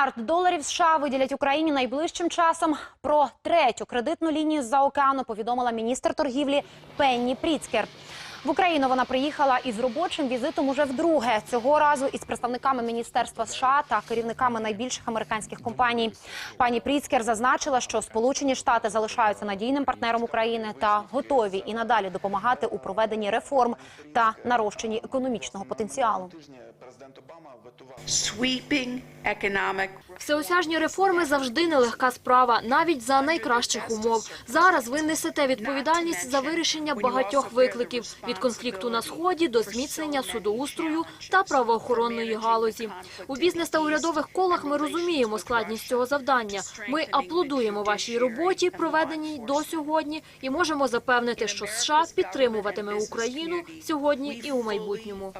Мільярд доларів США виділять Україні найближчим часом. Про третю кредитну лінію з-за океану повідомила міністр торгівлі Пенні Пріцкер. В Україну вона приїхала із робочим візитом уже вдруге. Цього разу із представниками міністерства США та керівниками найбільших американських компаній. Пані Пріцкер зазначила, що Сполучені Штати залишаються надійним партнером України та готові і надалі допомагати у проведенні реформ та нарощенні економічного потенціалу. Всеосяжні реформи завжди нелегка справа, навіть за найкращих умов. Зараз ви несете відповідальність за вирішення багатьох викликів від конфлікту на сході до зміцнення судоустрою та правоохоронної галузі. У бізнес та урядових колах ми розуміємо складність цього завдання. Ми аплодуємо вашій роботі, проведеній до сьогодні, і можемо запевнити, що США підтримуватиме Україну сьогодні і у майбутньому.